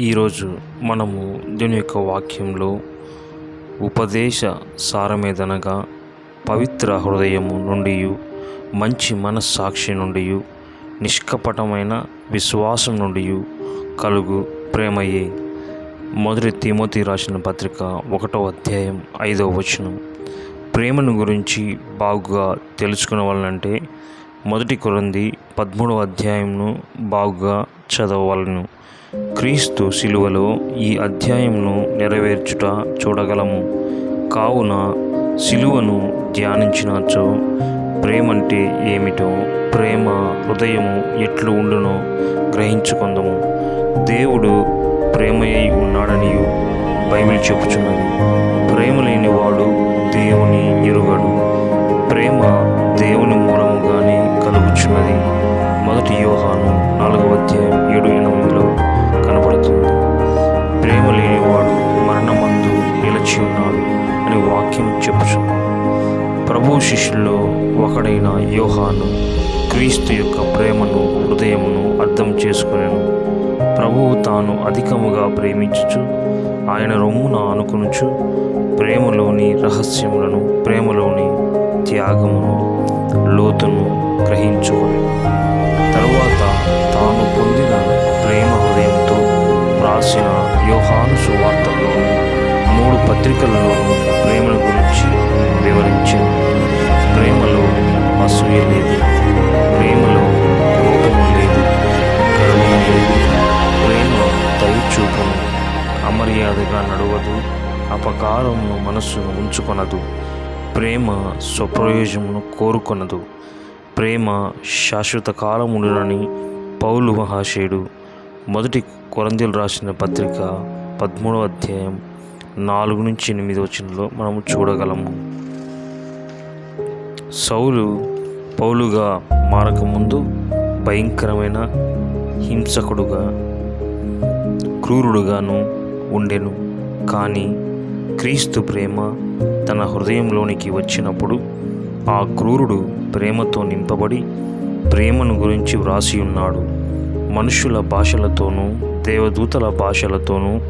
ఈరోజు మనము దీని యొక్క వాక్యంలో ఉపదేశ సారమేదనగా పవిత్ర హృదయము నుండి మంచి మనస్సాక్షి నుండి నిష్కపటమైన విశ్వాసం నుండి కలుగు ప్రేమయే. మొదటి తిమోతి రాసిన పత్రిక ఒకటో అధ్యాయం ఐదవ వచనం. ప్రేమను గురించి బాగుగా తెలుసుకునవాలంటే మొదటి కొరంది పదమూడవ అధ్యాయంను బాగుగా చదవలను క్రీస్తు శిలువలో ఈ అధ్యాయంను నెరవేర్చుట చూడగలము. కావున శిలువను ధ్యానించినచో ప్రేమంటే ఏమిటో ప్రేమ హృదయము ఎట్లు ఉండునో గ్రహించుకుందము. దేవుడు ప్రేమయ్యి ఉన్నాడని బైబిల్ చెప్పుచున్నది. ప్రేమ లేనివాడు దేవుని ఎరుగడు. ప్రేమ దేవుని మొదటి యోహాను నాలుగవ అధ్యాయం ఏడు ఎనిమిదిలో కనబడుతుంది. ప్రేమ లేనివాడు మరణమందు నిలిచి ఉన్నాడు అని వాక్యం చెప్పుచున్నది ప్రభు శిష్యుల్లో ఒకడైన యోహాను క్రీస్తు యొక్క ప్రేమను హృదయమును అర్థం చేసుకునేను. ప్రభువు తాను అధికముగా ప్రేమించుచు ఆయన రొమ్మున అనుకునుచు ప్రేమలోని రహస్యములను ప్రేమలోని త్యాగమును లోతును గ్రహించుకుని మూడు ప్రేమను గురించి వివరించాను ప్రేమలో అసూయ లేదు. ప్రేమలో కోపము లేదు. గర్వము లేదు. ప్రేమ దయచూపను అమర్యాదగా నడవదు. అపకారమును మనస్సును ఉంచుకొనదు. ప్రేమ స్వప్రయోజమును కోరుకొనదు. ప్రేమ శాశ్వత కాలముడునని పౌలు మహాశయుడు మొదటి కొరందీలు రాసిన పత్రిక పదమూడవ అధ్యాయం నాలుగు నుంచి ఎనిమిది వచనంలో మనము చూడగలము. సౌలు పౌలుగా మారకముందు భయంకరమైన హింసకుడుగా క్రూరుడుగాను ఉండెను. కానీ క్రీస్తు ప్రేమ తన హృదయంలోనికి వచ్చినప్పుడు ఆ క్రూరుడు ప్రేమతో నింపబడి ప్రేమను గురించి వ్రాసి ఉన్నాడు. మనుషుల భాషలతోనూ దేవదూతల భాషలతోనూ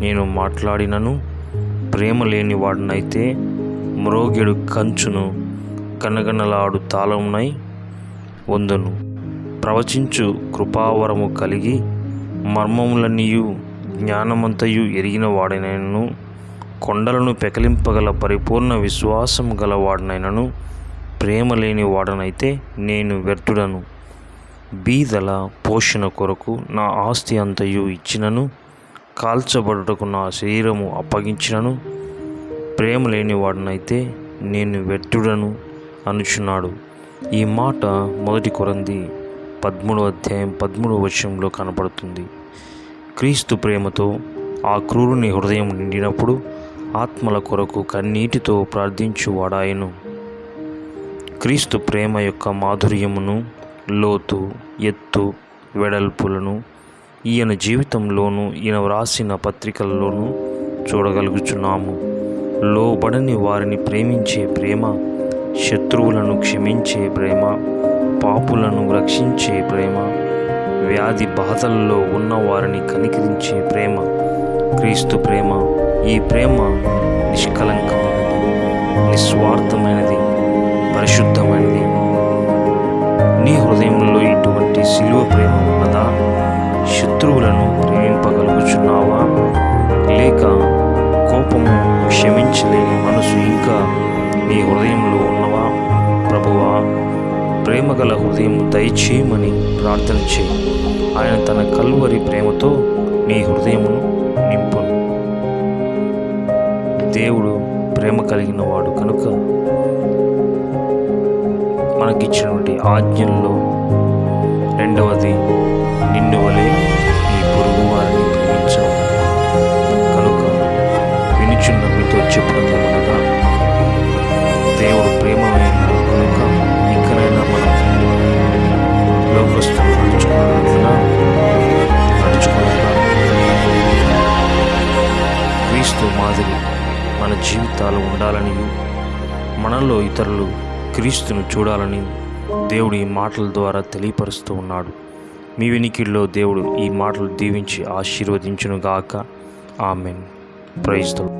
నేను మాట్లాడినను. ప్రేమ లేని వాడినైతే మ్రోగెడు కంచును కనగనలాడు తాళమునై వందును. ప్రవచించు కృపావరము కలిగి మర్మములన్నీయు జ్ఞానమంతయు ఎరిగిన వాడినైనను. కొండలను పెకలింపగల పరిపూర్ణ విశ్వాసం గలవాడినైనను ప్రేమ లేని వాడనైతే నేను వ్యర్థుడను. బీదల పోషణ కొరకు నా ఆస్తి అంతయు ఇచ్చినను. కాల్చబడుటకు నా శరీరము అప్పగించినను. ప్రేమ లేని వాడినైతే నేను వ్యర్థుడను అనుచున్నాడు. ఈ మాట మొదటి కొరంది పదమూడవ అధ్యాయం పదమూడవ వర్షంలో కనపడుతుంది. క్రీస్తు ప్రేమతో ఆ క్రూరుని హృదయం నిండినప్పుడు ఆత్మల కొరకు కన్నీటితో ప్రార్థించువాడాయను. క్రీస్తు ప్రేమ యొక్క మాధుర్యమును లోతు ఎత్తు వెడల్పులను ఈయన జీవితంలోనూ ఈయన వ్రాసిన పత్రికల్లోనూ చూడగలుగుచున్నాము. లోబడని వారిని ప్రేమించే ప్రేమ శత్రువులను క్షమించే ప్రేమ పాపులను రక్షించే ప్రేమ వ్యాధి బాధల్లో ఉన్న వారిని కనికరించే ప్రేమ క్రీస్తు ప్రేమ. ఈ ప్రేమ నిష్కలంకమైనది నిస్వార్థమైనది పరిశుద్ధమైనది. నీ హృదయంలో ఇటువంటి సిలువ ప్రేమ శత్రువులను ప్రేమింపగలుగుచున్నావా? లేక కోపము క్షమించలేని మనసు ఇంకా నీ హృదయంలో ఉన్నవా? ప్రభువా ప్రేమగల హృదయం దయచేయమని ప్రార్థన చేయి. ఆయన తన కల్వరి ప్రేమతో నీ హృదయమును నింపును. దేవుడు ప్రేమ కలిగిన వాడు కనుక మనకిచ్చినటువంటి ఆజ్ఞల్లో రెండవది నిన్ను వలె నీ పొరుగు వారిని ప్రేమించవు. కనుక వినుచున్న మీతో చెప్పుకుందామనగా దేవుడు ప్రేమమైనాడు కనుక ఇంకనైనా మనం లోకస్తులు నడుచుకున్నట్లుగా నడుచుకున్నట్లుగా. క్రీస్తు మాదిరి మన జీవితాలు ఉండాలని మనలో ఇతరులు క్రీస్తును చూడాలని దేవుడి మాటల ద్వారా తెలియపరుస్తూ ఉన్నాడు. మీ వినికిడిలో దేవుడు ఈ మాటలు దీవించి ఆశీర్వదించునుగాక. ఆమెన్. ప్రైజ్తో